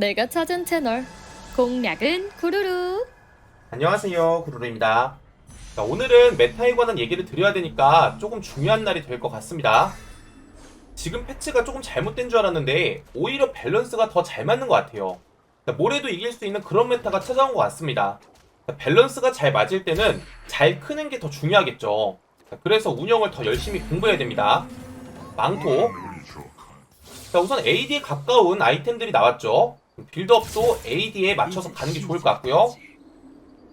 내가 찾은 채널. 공략은 구루루. 안녕하세요 구루루입니다. 자, 오늘은 메타에 관한 얘기를 드려야 되니까 조금 중요한 날이 될 것 같습니다. 지금 패치가 조금 잘못된 줄 알았는데 오히려 밸런스가 더 잘 맞는 것 같아요. 자, 뭐래도 이길 수 있는 그런 메타가 찾아온 것 같습니다. 자, 밸런스가 잘 맞을 때는 잘 크는 게 더 중요하겠죠. 자, 그래서 운영을 더 열심히 공부해야 됩니다. 망토. 자 우선 AD에 가까운 아이템들이 나왔죠 빌드업도 AD에 맞춰서 가는 게 좋을 것 같고요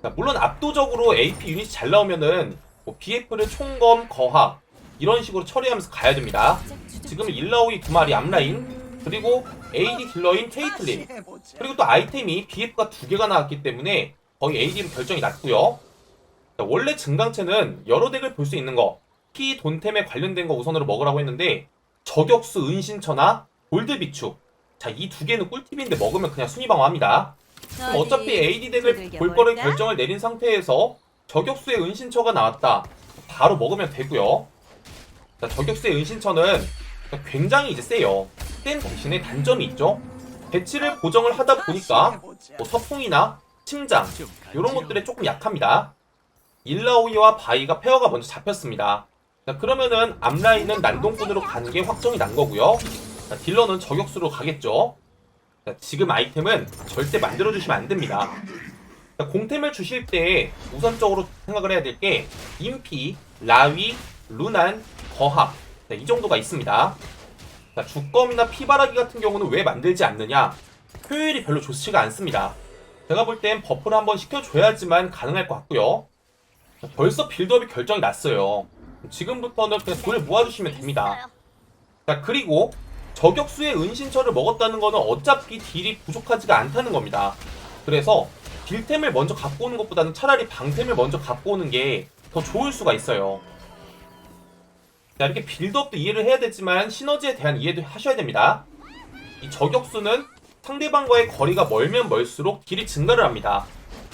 자, 물론 압도적으로 AP 유닛이 잘 나오면은 뭐 BF를 총검, 거학 이런 식으로 처리하면서 가야 됩니다. 지금 일라오이 두 마리 앞라인 그리고 AD 딜러인 케이틀린 그리고 또 아이템이 BF가 두 개가 나왔기 때문에 거의 AD로 결정이 났고요. 자, 원래 증강체는 여러 덱을 볼 수 있는 거, 피 돈템에 관련된 거 우선으로 먹으라고 했는데 저격수 은신처나 골드 비축 자 이 두 개는 꿀팁인데 먹으면 그냥 순위 방어합니다. 그럼 어차피 AD 덱을 볼 거를 결정을 내린 상태에서 저격수의 은신처가 나왔다. 바로 먹으면 되고요. 자, 저격수의 은신처는 굉장히 이제 세요. 센 대신에 단점이 있죠. 배치를 고정을 하다 보니까 뭐 서풍이나 침장 이런 것들에 조금 약합니다. 일라오이와 바이가 페어가 먼저 잡혔습니다. 자, 그러면은 앞라인은 난동꾼으로 가는 게 확정이 난 거고요. 자, 딜러는 저격수로 가겠죠. 자, 지금 아이템은 절대 만들어주시면 안 됩니다. 자, 공템을 주실 때 우선적으로 생각을 해야 될 게 인피, 라위, 루난, 거합 자, 이 정도가 있습니다. 자, 주검이나 피바라기 같은 경우는 왜 만들지 않느냐? 효율이 별로 좋지가 않습니다. 제가 볼 땐 버프를 한번 시켜줘야지만 가능할 것 같고요. 자, 벌써 빌드업이 결정이 났어요. 지금부터는 그냥 돈을 모아주시면 됩니다. 자 그리고 저격수의 은신처를 먹었다는 거는 어차피 딜이 부족하지가 않다는 겁니다. 그래서 딜템을 먼저 갖고 오는 것보다는 차라리 방템을 먼저 갖고 오는 게 더 좋을 수가 있어요. 자, 이렇게 빌드업도 이해를 해야 되지만 시너지에 대한 이해도 하셔야 됩니다. 이 저격수는 상대방과의 거리가 멀면 멀수록 딜이 증가를 합니다.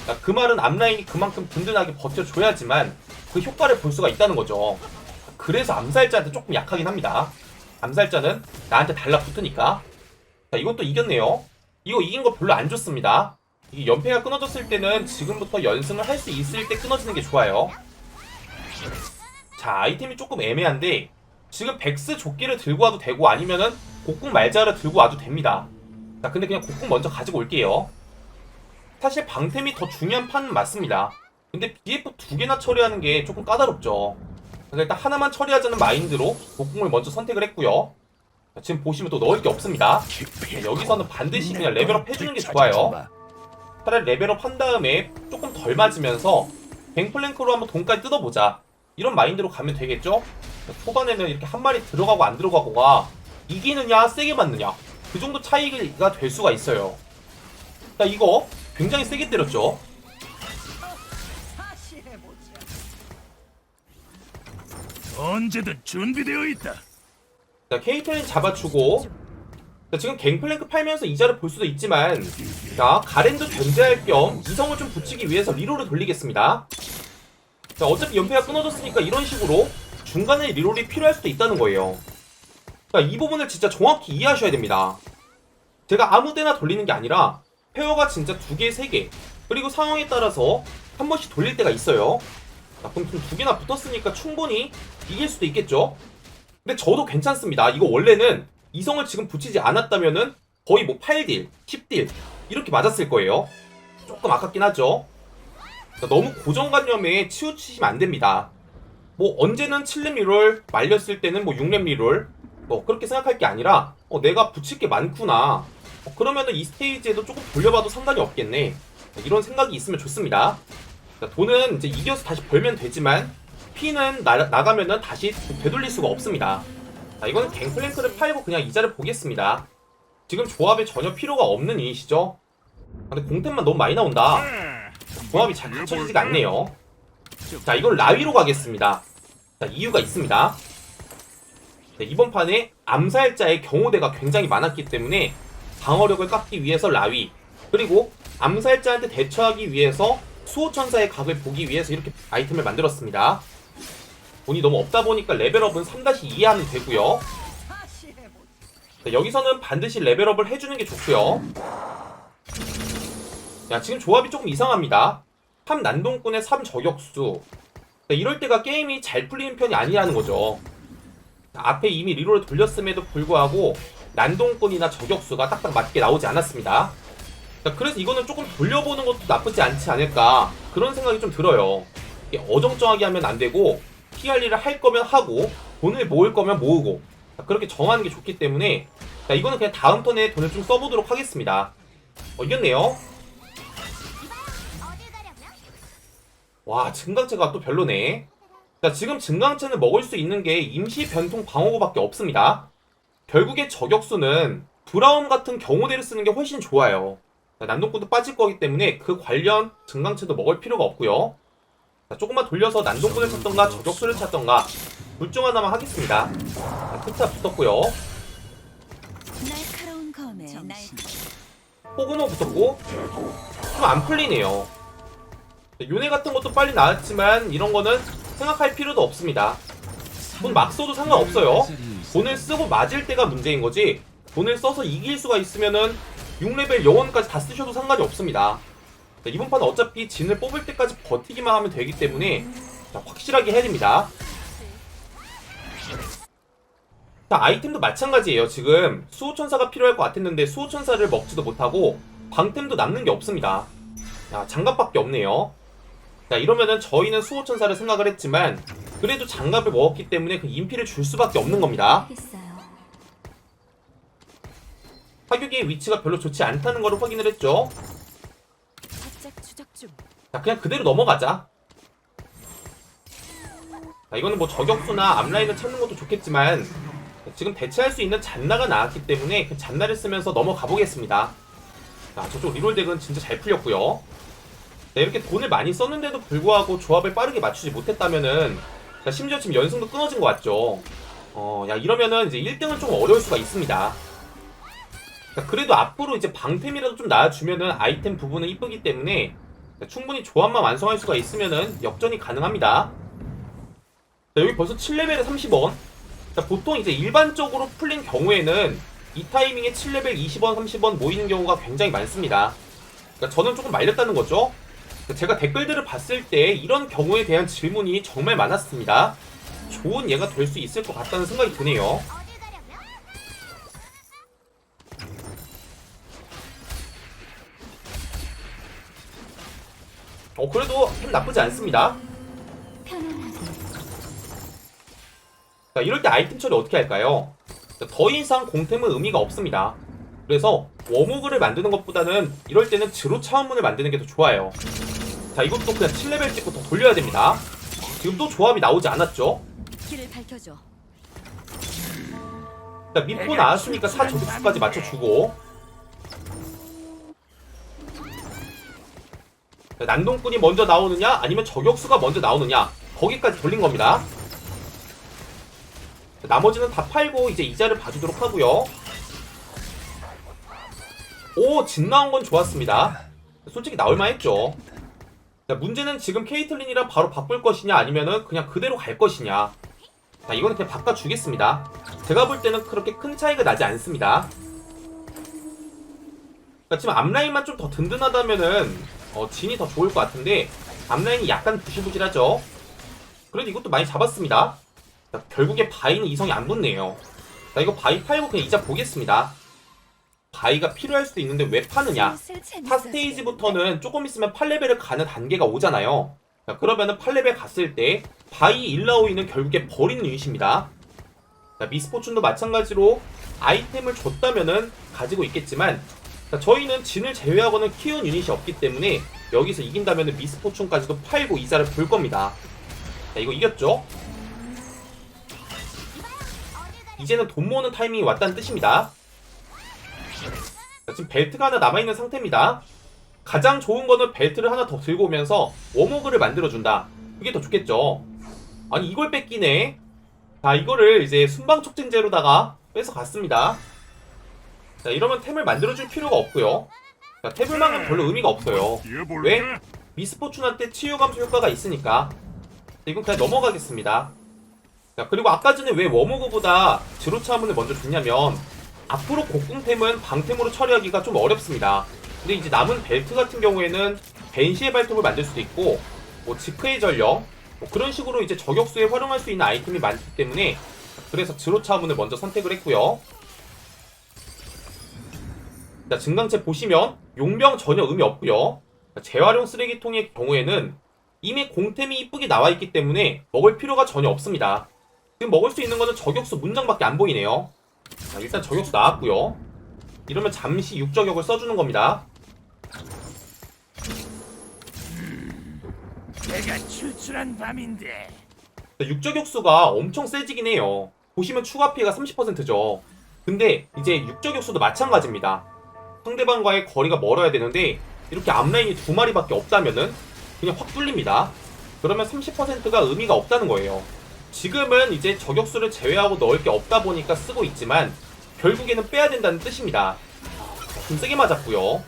자, 그 말은 앞라인이 그만큼 든든하게 버텨줘야지만 그 효과를 볼 수가 있다는 거죠. 그래서 암살자한테 조금 약하긴 합니다. 암살자는 나한테 달라붙으니까. 자, 이것도 이겼네요. 이거 이긴 거 별로 안 좋습니다. 이게 연패가 끊어졌을 때는 지금부터 연승을 할 수 있을 때 끊어지는 게 좋아요. 자, 아이템이 조금 애매한데 지금 백스 조끼를 들고 와도 되고 아니면은 곡궁 말자를 들고 와도 됩니다. 자, 근데 그냥 곡궁 먼저 가지고 올게요. 사실 방템이 더 중요한 판은 맞습니다. 근데 BF 두 개나 처리하는 게 조금 까다롭죠. 그래서 일단 하나만 처리하자는 마인드로 곡궁을 먼저 선택을 했고요. 자, 지금 보시면 또 넣을 게 없습니다. 자, 여기서는 반드시 그냥 레벨업 해주는 게 좋아요. 차라리 레벨업 한 다음에 조금 덜 맞으면서 뱅플랭크로 한번 돈까지 뜯어보자. 이런 마인드로 가면 되겠죠? 자, 초반에는 이렇게 한 마리 들어가고 안 들어가고가 이기느냐 세게 맞느냐 그 정도 차이가 될 수가 있어요. 자 이거 굉장히 세게 때렸죠? 언제든 준비되어 있다. 자, 케이틀린 잡아주고 자, 지금 갱플랭크 팔면서 이자를 볼 수도 있지만 자, 가렌도 견제할 겸 이성을 좀 붙이기 위해서 리롤을 돌리겠습니다. 자, 어차피 연패가 끊어졌으니까 이런 식으로 중간에 리롤이 필요할 수도 있다는 거예요. 자, 이 부분을 진짜 정확히 이해하셔야 됩니다. 제가 아무 데나 돌리는 게 아니라 페어가 진짜 두 개, 세 개, 그리고 상황에 따라서 한 번씩 돌릴 때가 있어요. 자, 그럼 좀두 개나 붙었으니까 충분히 이길 수도 있겠죠? 근데 저도 괜찮습니다. 이거 원래는 이성을 지금 붙이지 않았다면은 거의 뭐 8딜, 10딜 이렇게 맞았을 거예요. 조금 아깝긴 하죠. 그러니까 너무 고정관념에 치우치시면 안 됩니다. 뭐 언제는 7렙 리롤, 말렸을 때는 뭐 6렙 리롤 뭐 그렇게 생각할 게 아니라 어, 내가 붙일 게 많구나. 어, 그러면은 이 스테이지에도 조금 돌려봐도 상관이 없겠네. 이런 생각이 있으면 좋습니다. 자, 돈은 이제 이겨서 다시 벌면 되지만 피는 나, 나가면은 다시 되돌릴 수가 없습니다. 자, 이거는 갱플랭크를 팔고 그냥 이자를 보겠습니다. 지금 조합에 전혀 필요가 없는 이니시죠? 아, 근데 공템만 너무 많이 나온다. 조합이 잘 갖춰지지가 않네요. 자, 이건 라위로 가겠습니다. 자, 이유가 있습니다. 자, 이번 판에 암살자의 경호대가 굉장히 많았기 때문에 방어력을 깎기 위해서 라위 그리고 암살자한테 대처하기 위해서 수호천사의 각을 보기 위해서 이렇게 아이템을 만들었습니다. 돈이 너무 없다 보니까 레벨업은 3-2 하면 되고요. 자, 여기서는 반드시 레벨업을 해주는 게 좋고요. 야 지금 조합이 조금 이상합니다 3 난동꾼의 3 저격수 자, 이럴 때가 게임이 잘 풀리는 편이 아니라는 거죠 자, 앞에 이미 리로를 돌렸음에도 불구하고 난동꾼이나 저격수가 딱딱 맞게 나오지 않았습니다 자, 그래서 이거는 조금 돌려보는 것도 나쁘지 않지 않을까 그런 생각이 좀 들어요. 어정쩡하게 하면 안 되고 피할 일을 할 거면 하고 돈을 모을 거면 모으고 자, 그렇게 정하는 게 좋기 때문에 자, 이거는 그냥 다음 턴에 돈을 좀 써보도록 하겠습니다. 어, 이겼네요. 와 증강체가 또 별로네. 자 지금 증강체는 먹을 수 있는 게 임시 변통 방어구밖에 없습니다. 결국에 저격수는 브라움 같은 경우대를 쓰는 게 훨씬 좋아요. 자, 난동꾼도 빠질 거기 때문에 그 관련 증강체도 먹을 필요가 없고요. 자, 조금만 돌려서 난동꾼을 찾던가 저격수를 찾던가 둘 중 하나만 하겠습니다. 자, 크타 붙었고요. 날카로운 검에 날 포그모 붙었고 좀 안 풀리네요. 요네 같은 것도 빨리 나왔지만 이런 거는 생각할 필요도 없습니다. 돈 막 써도 상관없어요. 돈을 쓰고 맞을 때가 문제인 거지 돈을 써서 이길 수가 있으면은 6레벨 영원까지 다 쓰셔도 상관이 없습니다. 자, 이번 판은 어차피 진을 뽑을 때까지 버티기만 하면 되기 때문에 자, 확실하게 해야 됩니다. 자 아이템도 마찬가지예요 지금. 수호천사가 필요할 것 같았는데 수호천사를 먹지도 못하고 광템도 남는 게 없습니다. 자 장갑밖에 없네요. 자 이러면은 저희는 수호천사를 생각을 했지만 그래도 장갑을 먹었기 때문에 그 인피를 줄 수밖에 없는 겁니다 사격의 위치가 별로 좋지 않다는 걸 확인을 했죠. 자 그냥 그대로 넘어가자. 자 이거는 뭐 저격수나 앞라인을 찾는 것도 좋겠지만 지금 대체할 수 있는 잔나가 나왔기 때문에 그 잔나를 쓰면서 넘어가 보겠습니다. 자 저쪽 리롤 덱은 진짜 잘 풀렸고요. 자, 이렇게 돈을 많이 썼는데도 불구하고 조합을 빠르게 맞추지 못했다면은 자, 심지어 지금 연승도 끊어진 것 같죠. 어 야 이러면은 이제 1등은 좀 어려울 수가 있습니다 자, 그래도 앞으로 이제 방템이라도 좀 나와주면은 아이템 부분은 이쁘기 때문에 자, 충분히 조합만 완성할 수가 있으면은 역전이 가능합니다. 자, 여기 벌써 7레벨에 30원. 자, 보통 이제 일반적으로 풀린 경우에는 이 타이밍에 7레벨 20원, 30원 모이는 경우가 굉장히 많습니다. 그러니까 저는 조금 말렸다는 거죠. 그러니까 제가 댓글들을 봤을 때 이런 경우에 대한 질문이 정말 많았습니다. 좋은 예가 될 수 있을 것 같다는 생각이 드네요. 어, 그래도 템 나쁘지 않습니다. 자, 이럴 때 아이템 처리 어떻게 할까요? 자, 더 이상 공템은 의미가 없습니다. 그래서 워모그를 만드는 것보다는 이럴 때는 지로 차원문을 만드는 게 더 좋아요. 자, 이것도 그냥 7레벨 찍고 더 돌려야 됩니다. 지금 또 조합이 나오지 않았죠? 자, 미포 나왔으니까 4 저격수까지 맞춰주고. 난동꾼이 먼저 나오느냐, 아니면 저격수가 먼저 나오느냐, 거기까지 돌린 겁니다. 자, 나머지는 다 팔고 이제 이자를 봐주도록 하고요. 오, 진 나온 건 좋았습니다. 솔직히 나올만 했죠. 자, 문제는 지금 케이틀린이랑 바로 바꿀 것이냐, 아니면은 그냥 그대로 갈 것이냐. 자, 이거는 그냥 바꿔주겠습니다. 제가 볼 때는 그렇게 큰 차이가 나지 않습니다. 그러니까 지금 앞라인만 좀 더 든든하다면은 어, 진이 더 좋을 것 같은데 앞라인이 약간 부실부실하죠. 그래도 이것도 많이 잡았습니다. 자, 결국에 바이는 이성이 안 붙네요. 자 이거 바이 팔고 그냥 이자 보겠습니다. 바이가 필요할 수도 있는데 왜 파느냐? 4 스테이지부터는 조금 있으면 8레벨을 가는 단계가 오잖아요. 자, 그러면은 8레벨 갔을 때 바이 일라오이는 결국에 버리는 유닛입니다. 자, 미스포춘도 마찬가지로 아이템을 줬다면은 가지고 있겠지만 자, 저희는 진을 제외하고는 키운 유닛이 없기 때문에 여기서 이긴다면은 미스포춘까지도 팔고 이자를 볼 겁니다. 자, 이거 이겼죠? 이제는 돈 모으는 타이밍이 왔다는 뜻입니다. 자, 지금 벨트가 하나 남아있는 상태입니다. 가장 좋은 거는 벨트를 하나 더 들고 오면서 워머그를 만들어준다. 그게 더 좋겠죠. 아니 이걸 뺏기네. 자 이거를 이제 순방 촉진제로다가 뺏어 갔습니다. 자 이러면 템을 만들어줄 필요가 없고요. 자 템을망은 별로 의미가 없어요. 왜? 미스포춘한테 치유 감소 효과가 있으니까. 자, 이건 그냥 넘어가겠습니다. 자 그리고 아까 전에 왜 워머그보다 지로차문을 먼저 줬냐면 앞으로 곡궁템은 방템으로 처리하기가 좀 어렵습니다. 근데 이제 남은 벨트 같은 경우에는 벤시의 발톱을 만들 수도 있고 뭐 지크의 전령 뭐 그런 식으로 이제 저격수에 활용할 수 있는 아이템이 많기 때문에 그래서 드로 차문을 먼저 선택을 했고요. 자, 증강체 보시면 용병 전혀 의미 없고요. 재활용 쓰레기통의 경우에는 이미 공템이 이쁘게 나와 있기 때문에 먹을 필요가 전혀 없습니다. 지금 먹을 수 있는 거는 저격수 문장밖에 안 보이네요. 자, 일단 저격수 나왔고요. 이러면 잠시 육저격을 써주는 겁니다. 내가 출출한 밤인데 육저격수가 엄청 세지긴 해요. 보시면 추가 피해가 30%죠. 근데 이제 육저격수도 마찬가지입니다. 상대방과의 거리가 멀어야 되는데 이렇게 앞라인이 두 마리밖에 없다면은 그냥 확 뚫립니다. 그러면 30%가 의미가 없다는 거예요. 지금은 이제 저격수를 제외하고 넣을 게 없다 보니까 쓰고 있지만 결국에는 빼야 된다는 뜻입니다. 좀 세게 맞았고요.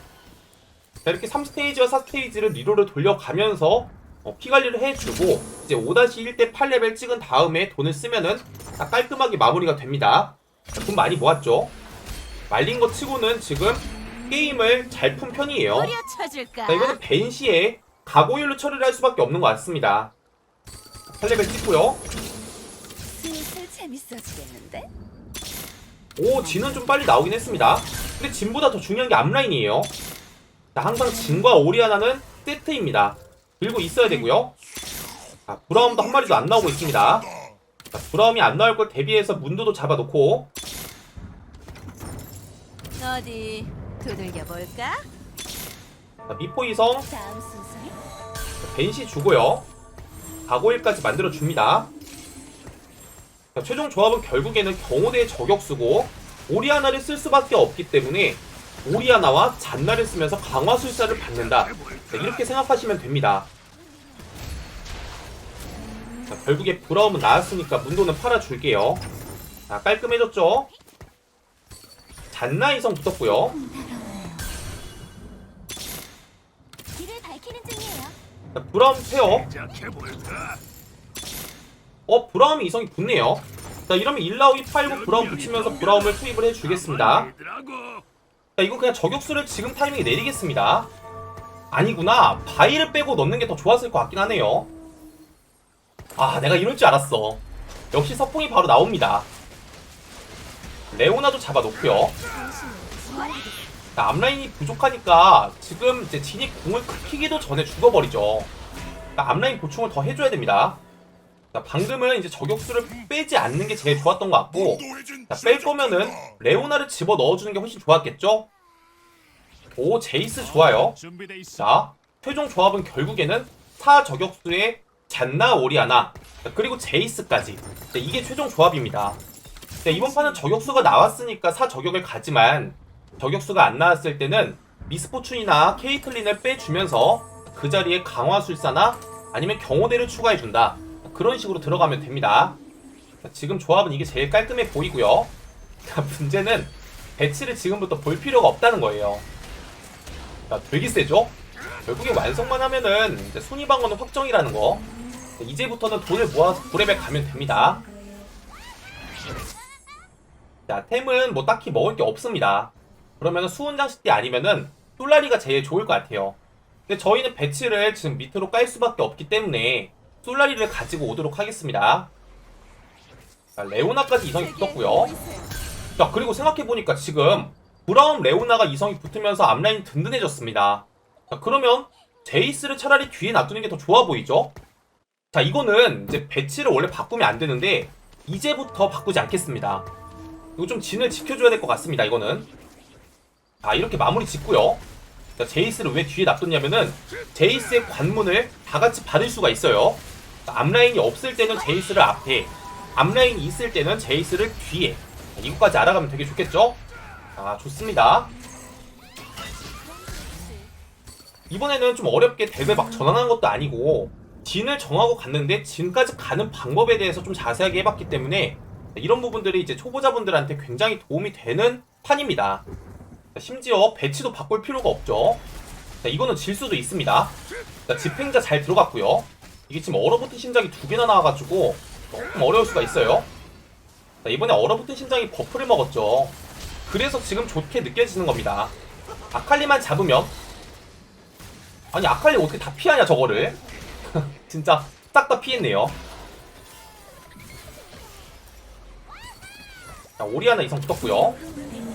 자, 이렇게 3스테이지와 4스테이지를 리로를 돌려가면서 어, 피 관리를 해주고 이제 5-1대 8레벨 찍은 다음에 돈을 쓰면은 딱 깔끔하게 마무리가 됩니다. 자, 돈 많이 모았죠? 말린 거 치고는 지금 게임을 잘 푼 편이에요. 자, 이거는 벤시에 가고일로 처리를 할 수밖에 없는 것 같습니다. 8레벨 찍고요. 오, 진은 좀 빨리 나오긴 했습니다. 근데 진보다 더 중요한 게 앞라인이에요. 자, 항상 진과 오리아나는 세트입니다. 들고 있어야 되고요. 자, 브라움도 한 마리도 안 나오고 있습니다. 자, 브라움이 안 나올 걸 대비해서 문도도 잡아놓고 어디 두들겨 볼까? 자, 미포 이성 다음 순서는 벤시 주고요. 가고일까지 만들어 줍니다. 자, 최종 조합은 결국에는 경호대의 저격수고 오리아나를 쓸 수밖에 없기 때문에 오리아나와 잔나를 쓰면서 강화술사를 받는다. 자, 이렇게 생각하시면 됩니다. 자, 결국에 브라움은 나왔으니까 문도는 팔아줄게요. 자, 깔끔해졌죠? 잔나 이성 붙었고요. 자, 브라움 페어. 어 브라움이 이성이 붙네요. 자 이러면 일라오이 팔고 브라움 붙이면서 브라움을 투입을 해주겠습니다. 자 이거 그냥 저격수를 지금 타이밍에 내리겠습니다. 아니구나. 바위를 빼고 넣는 게 더 좋았을 것 같긴 하네요. 아 내가 이럴 줄 알았어. 역시 서풍이 바로 나옵니다. 레오나도 잡아놓고요. 자 앞라인이 부족하니까 지금 이제 진이 공을 크기도 전에 죽어버리죠 자, 앞라인 보충을 더 해줘야 됩니다 자, 방금은 이제 저격수를 빼지 않는 게 제일 좋았던 것 같고 자, 뺄 거면은 레오나를 집어 넣어주는 게 훨씬 좋았겠죠? 오 제이스 좋아요. 자 최종 조합은 결국에는 타 저격수의 잔나 오리아나 자, 그리고 제이스까지 자, 이게 최종 조합입니다 자, 이번 판은 저격수가 나왔으니까 사 저격을 가지만 저격수가 안 나왔을 때는 미스포춘이나 케이틀린을 빼주면서 그 자리에 강화술사나 아니면 경호대를 추가해준다 그런 식으로 들어가면 됩니다 자, 지금 조합은 이게 제일 깔끔해 보이고요 자, 문제는 배치를 지금부터 볼 필요가 없다는 거예요 자, 되게 세죠? 결국에 완성만 하면은 순위 방어는 확정이라는 거. 이제부터는 돈을 모아서 9레벨 가면 됩니다. 자, 템은 뭐 딱히 먹을 게 없습니다. 그러면은 수은장식 때 아니면은 솔라리가 제일 좋을 것 같아요. 근데 저희는 배치를 지금 밑으로 깔 수밖에 없기 때문에 솔라리를 가지고 오도록 하겠습니다. 자, 레오나까지 이성이 붙었고요. 자, 그리고 생각해보니까 지금 브라운 레오나가 이성이 붙으면서 앞라인이 든든해졌습니다. 자, 그러면 제이스를 차라리 뒤에 놔두는 게 더 좋아 보이죠? 자, 이거는 이제 배치를 원래 바꾸면 안 되는데 이제부터 바꾸지 않겠습니다. 이거 좀 진을 지켜줘야 될 것 같습니다, 이거는. 자, 이렇게 마무리 짓고요. 자, 제이스를 왜 뒤에 놔뒀냐면은 제이스의 관문을 다 같이 받을 수가 있어요. 자, 앞라인이 없을 때는 제이스를 앞에, 앞라인이 있을 때는 제이스를 뒤에. 자, 이거까지 알아가면 되게 좋겠죠? 아, 좋습니다. 이번에는 좀 어렵게 덱을 막 전환한 것도 아니고 진을 정하고 갔는데 진까지 가는 방법에 대해서 좀 자세하게 해봤기 때문에 이런 부분들이 이제 초보자분들한테 굉장히 도움이 되는 판입니다. 자, 심지어 배치도 바꿀 필요가 없죠. 자, 이거는 질 수도 있습니다. 자, 집행자 잘 들어갔고요. 이게 지금 얼어붙은 심장이 두 개나 나와가지고 조금 어려울 수가 있어요. 자, 이번에 얼어붙은 심장이 버프를 먹었죠. 그래서 지금 좋게 느껴지는 겁니다. 아칼리만 잡으면 아니 아칼리 어떻게 다 피하냐 저거를 진짜 싹다 피했네요 자 오리아나 이성 붙었고요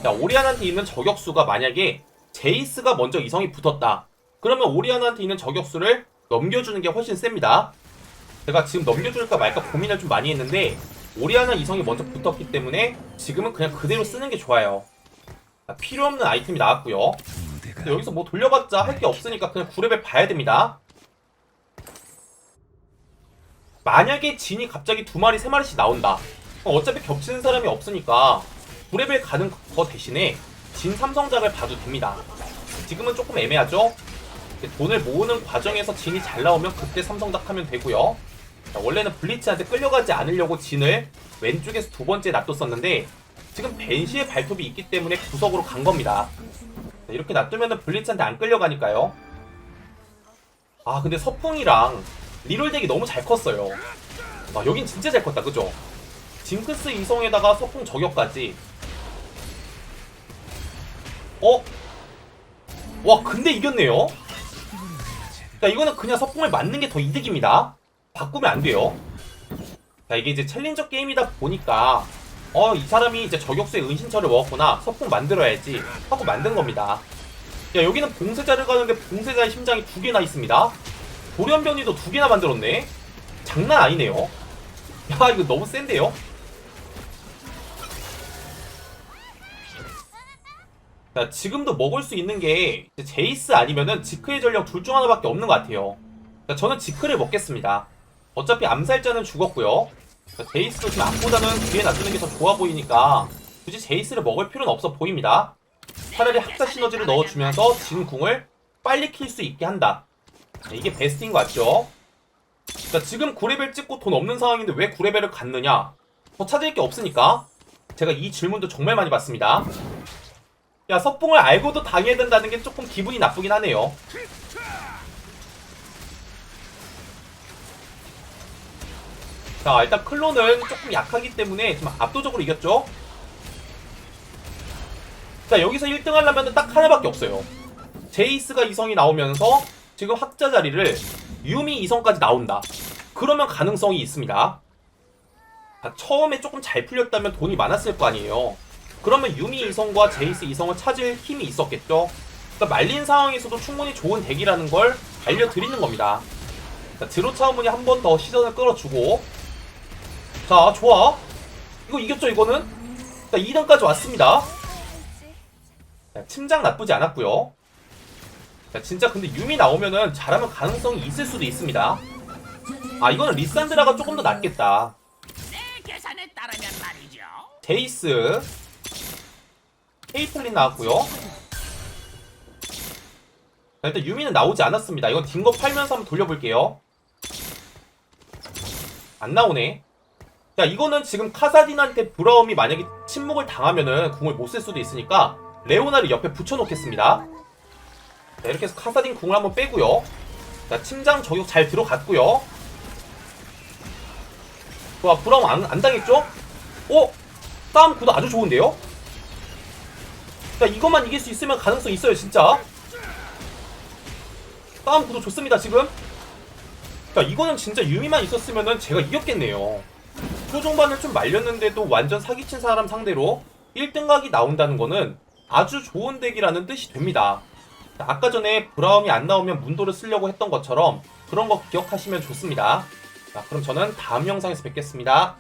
자 오리아나한테 있는 저격수가 만약에 제이스가 먼저 이성이 붙었다 그러면 오리아나한테 있는 저격수를 넘겨주는 게 훨씬 셉니다 제가 지금 넘겨줄까 말까 고민을 좀 많이 했는데 오리아나 이성이 먼저 붙었기 때문에 지금은 그냥 그대로 쓰는 게 좋아요 자, 필요 없는 아이템이 나왔고요 여기서 뭐 돌려봤자 할 게 없으니까 그냥 9레벨 봐야 됩니다. 만약에 진이 갑자기 두 마리, 세 마리씩 나온다. 어차피 겹치는 사람이 없으니까 9레벨 가는 거 대신에 진 삼성작을 봐도 됩니다. 지금은 조금 애매하죠? 돈을 모으는 과정에서 진이 잘 나오면 그때 삼성작 하면 되고요. 자, 원래는 블리츠한테 끌려가지 않으려고 진을 왼쪽에서 두 번째 놔뒀었는데 지금 벤시의 발톱이 있기 때문에 구석으로 간 겁니다. 자, 이렇게 놔두면은 블리츠한테 안 끌려가니까요. 아 근데 서풍이랑 리롤 덱이 너무 잘 컸어요. 아 여긴 진짜 잘 컸다 그죠? 징크스 이성에다가 서풍 저격까지. 어? 와 근데 이겼네요. 자 이거는 그냥 서풍을 맞는 게 더 이득입니다. 바꾸면 안 돼요. 자 이게 이제 챌린저 게임이다 보니까 어 이 사람이 이제 저격수의 은신처를 먹었구나 서풍 만들어야지 하고 만든 겁니다 야 여기는 봉쇄자를 가는데 봉쇄자의 심장이 두 개나 있습니다 돌연변이도 두 개나 만들었네 장난 아니네요 야 이거 너무 센데요 자 지금도 먹을 수 있는 게 제이스 아니면은 지크의 전력 둘 중 하나밖에 없는 것 같아요 자, 저는 지크를 먹겠습니다 어차피 암살자는 죽었고요 자, 제이스도 지금 앞보다는 뒤에 놔두는 게 더 좋아 보이니까 굳이 제이스를 먹을 필요는 없어 보입니다. 차라리 학사 시너지를 넣어주면서 진 궁을 빨리 킬 수 있게 한다. 네, 이게 베스트인 것 같죠? 자, 지금 9레벨 찍고 돈 없는 상황인데 왜 9레벨을 갔느냐? 더 찾을 게 없으니까. 제가 이 질문도 정말 많이 받습니다. 야, 석봉을 알고도 당해야 된다는 게 조금 기분이 나쁘긴 하네요. 자 일단 클론은 조금 약하기 때문에 지금 압도적으로 이겼죠? 자 여기서 1등 하려면 딱 하나밖에 없어요. 제이스가 이성이 나오면서 지금 학자 자리를 유미 이성까지 나온다. 그러면 가능성이 있습니다. 자, 처음에 조금 잘 풀렸다면 돈이 많았을 거 아니에요 그러면 유미 이성과 제이스 이성을 찾을 힘이 있었겠죠? 그러니까 말린 상황에서도 충분히 좋은 덱이라는 걸 알려드리는 겁니다. 자, 드로 차우문이 한 번 더 시선을 끌어주고. 자 좋아. 이거 이겼죠 이거는? 자 2단까지 왔습니다. 자, 침장 나쁘지 않았고요. 자 진짜 근데 유미 나오면은 잘하면 가능성이 있을 수도 있습니다. 아 이거는 리산드라가 조금 더 낫겠다. 제이스 케이틀린 나왔고요. 자, 일단 유미는 나오지 않았습니다. 이건 딩거 팔면서 한번 돌려볼게요. 안 나오네. 자 이거는 지금 카사딘한테 브라움이 만약에 침묵을 당하면은 궁을 못 쓸 수도 있으니까 레오나를 옆에 붙여놓겠습니다. 자 이렇게 해서 카사딘 궁을 한번 빼고요. 자 침장 저격 잘 들어갔고요. 좋아 브라움 안, 안 당했죠? 어? 싸움 구도 아주 좋은데요? 자 이것만 이길 수 있으면 가능성 있어요 진짜. 싸움 구도 좋습니다 지금. 자 이거는 진짜 유미만 있었으면은 제가 이겼겠네요. 초중반을 좀 말렸는데도 완전 사기친 사람 상대로 1등 각이 나온다는 거는 아주 좋은 덱이라는 뜻이 됩니다. 자, 아까 전에 브라움이 안 나오면 문도를 쓰려고 했던 것처럼 그런 거 기억하시면 좋습니다. 자 그럼 저는 다음 영상에서 뵙겠습니다